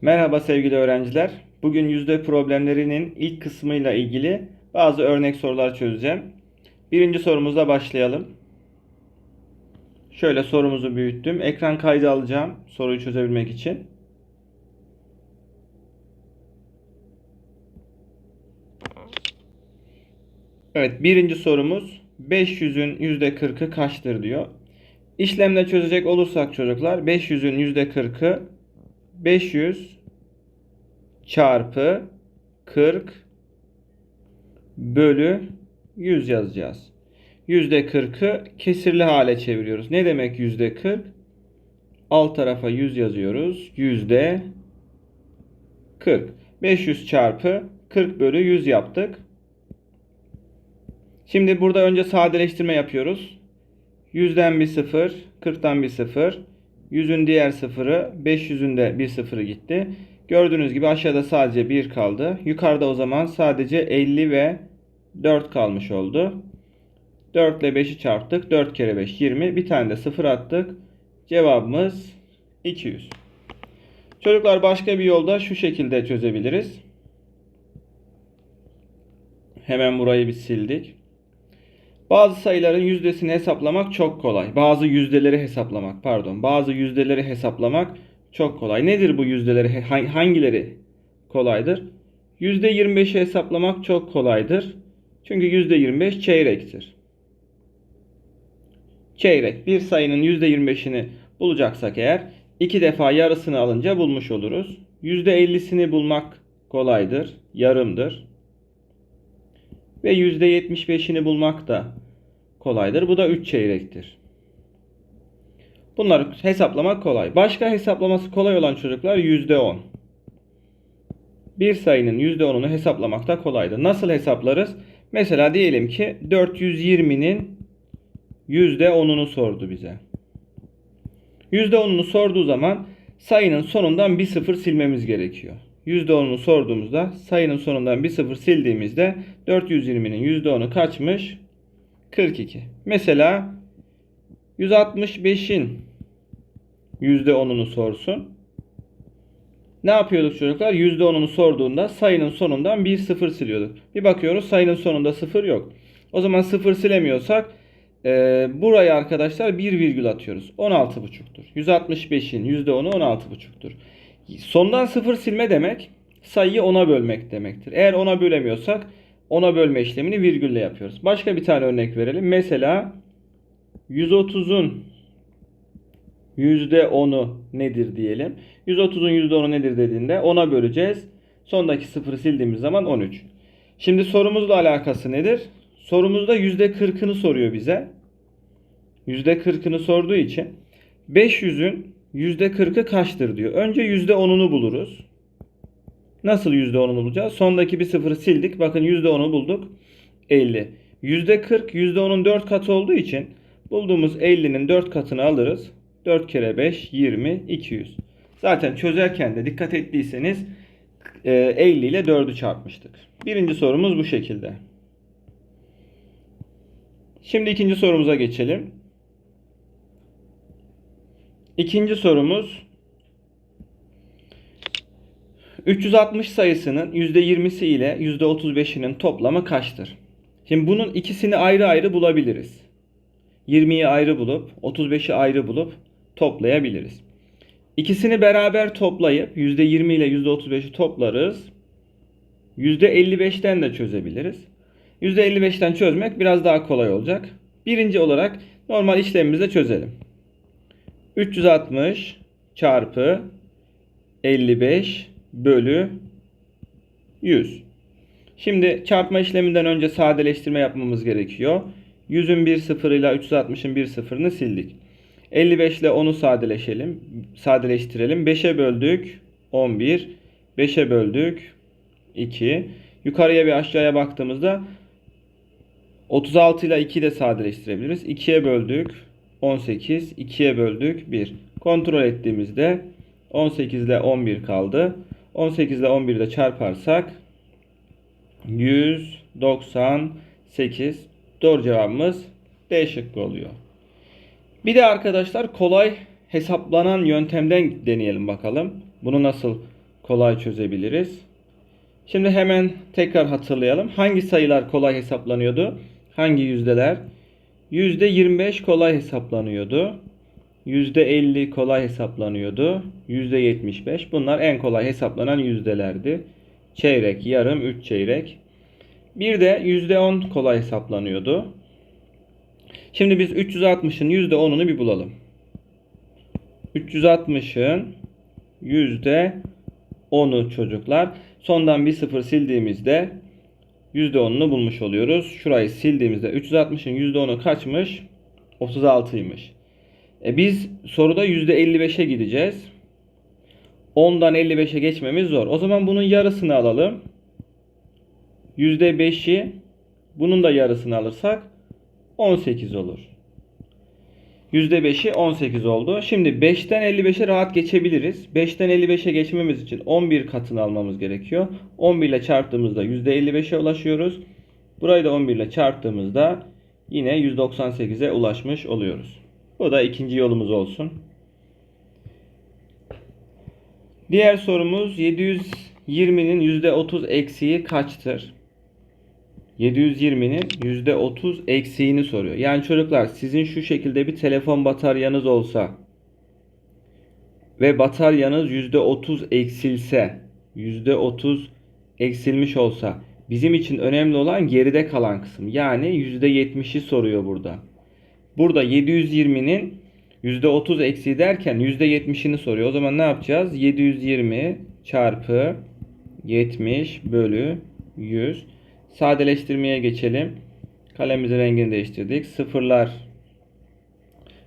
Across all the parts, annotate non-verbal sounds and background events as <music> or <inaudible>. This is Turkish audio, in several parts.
Merhaba sevgili öğrenciler. Bugün yüzde problemlerinin ilk kısmıyla ilgili bazı örnek sorular çözeceğim. Birinci sorumuzla başlayalım. Şöyle sorumuzu büyüttüm. Ekran kaydı alacağım soruyu çözebilmek için. Evet, birinci sorumuz 500'ün %40'ı kaçtır diyor. İşlemle çözecek olursak çocuklar 500'ün %40'ı 500 çarpı 40 bölü 100 yazacağız. %40'ı kesirli hale çeviriyoruz. Ne demek %40? Alt tarafa 100 yazıyoruz. Yüzde 40. 500 çarpı 40 bölü 100 yaptık. Şimdi burada önce sadeleştirme yapıyoruz. 100'den bir 0, 40'tan bir 0. 100'ün diğer sıfırı, 500'ün de bir sıfırı gitti. Gördüğünüz gibi aşağıda sadece 1 kaldı. Yukarıda o zaman sadece 50 ve 4 kalmış oldu. 4 ile 5'i çarptık. 4 kere 5 20. Bir tane de 0 attık. Cevabımız 200. Çocuklar başka bir yolda şu şekilde çözebiliriz. Hemen burayı bir sildik. Bazı sayıların yüzdesini hesaplamak çok kolay. Bazı yüzdeleri hesaplamak, pardon. Bazı yüzdeleri hesaplamak çok kolay. Nedir bu yüzdeleri? Hangileri kolaydır? %25'i hesaplamak çok kolaydır. Çünkü %25 çeyrektir. Çeyrek. Bir sayının %25'ini bulacaksak eğer iki defa yarısını alınca bulmuş oluruz. %50'sini bulmak kolaydır. Yarımdır. Ve %75'ini bulmak da kolaydır. Bu da 3 çeyrektir. Bunları hesaplamak kolay. Başka hesaplaması kolay olan çocuklar %10. Bir sayının %10'unu hesaplamak da kolaydır. Nasıl hesaplarız? Mesela diyelim ki 420'nin %10'unu sordu bize. %10'unu sorduğu zaman sayının sonundan bir sıfır silmemiz gerekiyor. %10'unu sorduğumuzda sayının sonundan bir sıfır sildiğimizde 420'nin %10'u kaçmış? 42. Mesela 165'in %10'unu sorsun. Ne yapıyorduk çocuklar? %10'unu sorduğunda sayının sonundan bir sıfır siliyorduk. Bir bakıyoruz sayının sonunda sıfır yok. O zaman sıfır silemiyorsak e, buraya arkadaşlar bir virgül atıyoruz. 16,5'tur. 165'in %10'u 16,5'tur. Sondan sıfır silme demek sayıyı 10'a bölmek demektir. Eğer 10'a bölemiyorsak 10'a bölme işlemini virgülle yapıyoruz. Başka bir tane örnek verelim. Mesela 130'un %10'u nedir diyelim. 130'un %10'u nedir dediğinde 10'a böleceğiz. Sondaki sıfırı sildiğimiz zaman 13. Şimdi sorumuzla alakası nedir? Sorumuzda %40'ını soruyor bize. %40'ını sorduğu için 500'ün %40'ı kaçtır diyor. Önce %10'unu buluruz. Nasıl %10'unu bulacağız? Sondaki bir sıfırı sildik. Bakın %10'u bulduk. 50. %40 %10'un 4 katı olduğu için bulduğumuz 50'nin 4 katını alırız. 4 kere 5 20 200. Zaten çözerken de dikkat ettiyseniz 50 ile 4'ü çarpmıştık. Birinci sorumuz bu şekilde. Şimdi ikinci sorumuza geçelim. İkinci sorumuz 360 sayısının %20'si ile %35'inin toplamı kaçtır? Şimdi bunun ikisini ayrı ayrı bulabiliriz. 20'yi ayrı bulup 35'i ayrı bulup toplayabiliriz. İkisini beraber toplayıp %20 ile %35'i toplarız. %55'ten de çözebiliriz. %55'ten çözmek biraz daha kolay olacak. Birinci olarak normal işlemimizde çözelim. 360 çarpı 55 bölü 100. Şimdi çarpma işleminden önce sadeleştirme yapmamız gerekiyor. 100'ün bir sıfırıyla 360'ın bir sıfırını sildik. 55 ile 10'u sadeleşelim, sadeleştirelim. 5'e böldük 11. 5'e böldük 2. Yukarıya ve aşağıya baktığımızda 36 ile 2'yi de sadeleştirebiliriz. 2'ye böldük 18. 2'ye böldük 1. Kontrol ettiğimizde 18 ile 11 kaldı. 18 ile 11'i de çarparsak 198. Doğru cevabımız D şıkkı oluyor. Bir de arkadaşlar kolay hesaplanan yöntemden deneyelim bakalım. Bunu nasıl kolay çözebiliriz. Şimdi hemen tekrar hatırlayalım. Hangi sayılar kolay hesaplanıyordu? Hangi yüzdeler? %25 kolay hesaplanıyordu. %50 kolay hesaplanıyordu. %75 bunlar en kolay hesaplanan yüzdelerdi. Çeyrek, yarım, 3 çeyrek. Bir de %10 kolay hesaplanıyordu. Şimdi biz 360'ın %10'unu bir bulalım. 360'ın %10'u çocuklar. Sondan bir sıfır sildiğimizde %10'unu bulmuş oluyoruz. Şurayı sildiğimizde 360'ın %10'u kaçmış? 36'ymış. E biz soruda %55'e gideceğiz. 10'dan 55'e geçmemiz zor. O zaman bunun yarısını alalım. %5'i bunun da yarısını alırsak 18 olur. %5'i 18 oldu. Şimdi 5'ten 55'e rahat geçebiliriz. 5'ten 55'e geçmemiz için 11 katını almamız gerekiyor. 11 ile çarptığımızda %55'e ulaşıyoruz. Burayı da 11 ile çarptığımızda yine 198'e ulaşmış oluyoruz. Bu da ikinci yolumuz olsun. Diğer sorumuz 720'nin %30 eksiği kaçtır? 720'nin %30 eksiğini soruyor. Yani çocuklar sizin şu şekilde bir telefon bataryanız olsa ve bataryanız %30 eksilse, %30 eksilmiş olsa bizim için önemli olan geride kalan kısım. Yani %70'i soruyor burada. Burada 720'nin %30 eksiği derken %70'ini soruyor. O zaman ne yapacağız? 720 çarpı 70 bölü 100 sadeleştirmeye geçelim. Kalemimizin rengini değiştirdik. Sıfırlar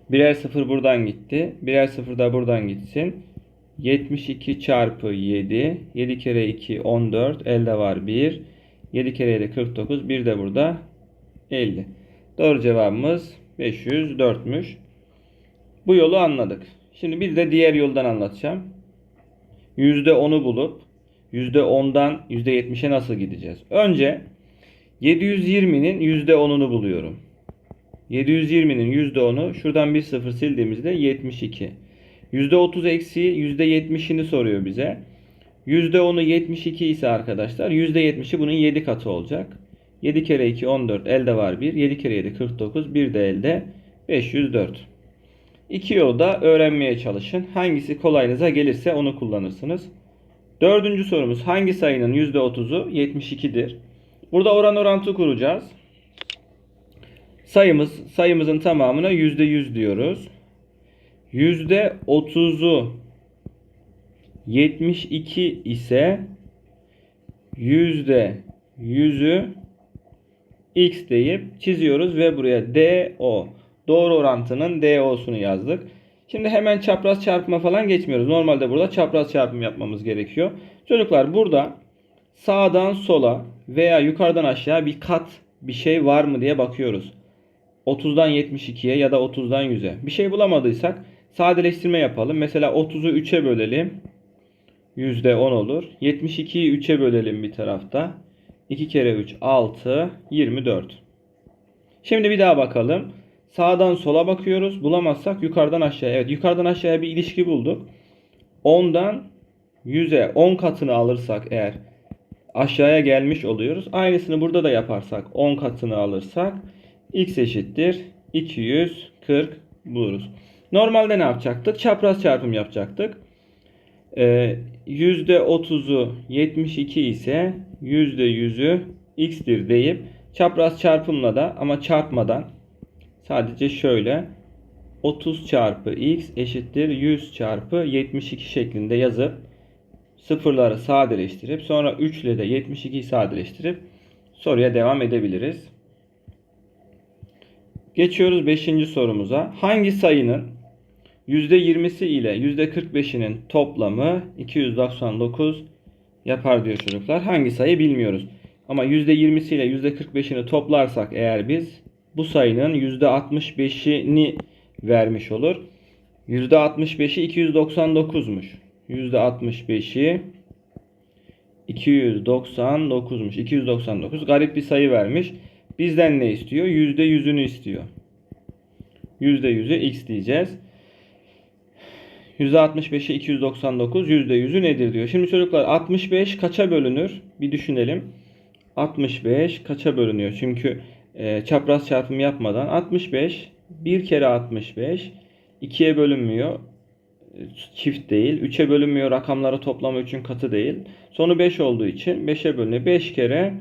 birer sıfır buradan gitti. Birer sıfır da buradan gitsin. 72 çarpı 7. 7 kere 2 14. Elde var 1. 7 kere 7 49. Bir de burada 50. Doğru cevabımız 504'müş. Bu yolu anladık. Şimdi bir de diğer yoldan anlatacağım. %10'u bulup %10'dan %70'e nasıl gideceğiz? Önce 720'nin %10'unu buluyorum. 720'nin %10'u şuradan bir sıfır sildiğimizde 72. %30 eksiği %70'ini soruyor bize. %10'u 72 ise arkadaşlar %70'i bunun 7 katı olacak. 7 kere 2 14 elde var 1. 7 kere 7 49 bir de elde 504. İki yolda öğrenmeye çalışın. Hangisi kolayınıza gelirse onu kullanırsınız. Dördüncü sorumuz hangi sayının %30'u 72'dir? Burada oran orantı kuracağız. Sayımız sayımızın tamamına %100 diyoruz. %30'u 72 ise %100'ü x deyip çiziyoruz ve buraya DO doğru orantının DO'sunu yazdık. Şimdi hemen çapraz çarpma falan geçmiyoruz. Normalde burada çapraz çarpım yapmamız gerekiyor. Çocuklar burada sağdan sola veya yukarıdan aşağı bir kat bir şey var mı diye bakıyoruz. 30'dan 72'ye ya da 30'dan 100'e. Bir şey bulamadıysak sadeleştirme yapalım. Mesela 30'u 3'e bölelim. %10 olur. 72'yi 3'e bölelim bir tarafta. 2 kere 3 6 24. Şimdi bir daha bakalım. Sağdan sola bakıyoruz. Bulamazsak yukarıdan aşağıya. Evet yukarıdan aşağıya bir ilişki bulduk. 10'dan 100'e 10 katını alırsak eğer aşağıya gelmiş oluyoruz. Aynısını burada da yaparsak 10 katını alırsak x eşittir 240 buluruz. Normalde ne yapacaktık? Çapraz çarpım yapacaktık. Ee, %30'u 72 ise %100'ü x'tir deyip çapraz çarpımla da ama çarpmadan sadece şöyle 30 çarpı x eşittir 100 çarpı 72 şeklinde yazıp sıfırları sadeleştirip sonra 3 ile de 72'yi sadeleştirip soruya devam edebiliriz. Geçiyoruz 5. sorumuza. Hangi sayının %20'si ile %45'inin toplamı 299 yapar diyor çocuklar. Hangi sayı bilmiyoruz. Ama %20'si ile %45'ini toplarsak eğer biz bu sayının %65'ini vermiş olur. %65'i 299'muş. %65'i 299'muş. 299 garip bir sayı vermiş. Bizden ne istiyor? %100'ünü istiyor. %100'ü x diyeceğiz. %65'i 299, %100'ü nedir diyor. Şimdi çocuklar 65 kaça bölünür? Bir düşünelim. 65 kaça bölünüyor? Çünkü e, çapraz çarpım yapmadan 65 bir kere 65 2'ye bölünmüyor. Çift değil. 3'e bölünmüyor. Rakamları toplamı 3'ün katı değil. Sonu 5 olduğu için 5'e bölünüyor. 5 kere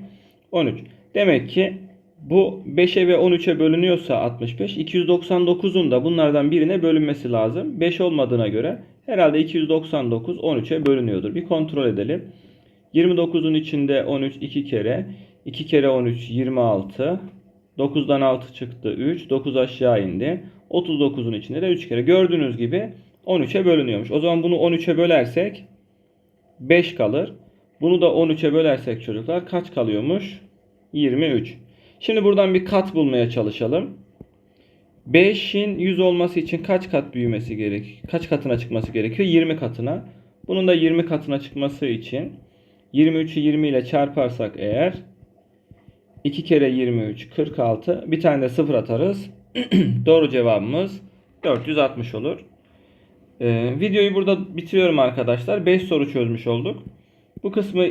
13. Demek ki bu 5'e ve 13'e bölünüyorsa 65, 299'un da bunlardan birine bölünmesi lazım. 5 olmadığına göre herhalde 299 13'e bölünüyordur. Bir kontrol edelim. 29'un içinde 13 2 kere. 2 kere 13 26. 9'dan 6 çıktı 3. 9 aşağı indi. 39'un içinde de 3 kere. Gördüğünüz gibi 13'e bölünüyormuş. O zaman bunu 13'e bölersek 5 kalır. Bunu da 13'e bölersek çocuklar kaç kalıyormuş? 23. Şimdi buradan bir kat bulmaya çalışalım. 5'in 100 olması için kaç kat büyümesi gerek? Kaç katına çıkması gerekiyor? 20 katına. Bunun da 20 katına çıkması için 23'ü 20 ile çarparsak eğer 2 kere 23 46. Bir tane de sıfır atarız. <clears throat> Doğru cevabımız 460 olur. Ee, videoyu burada bitiriyorum arkadaşlar. 5 soru çözmüş olduk. Bu kısmı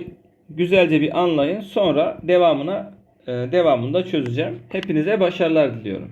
güzelce bir anlayın. Sonra devamına e, devamında çözeceğim. Hepinize başarılar diliyorum.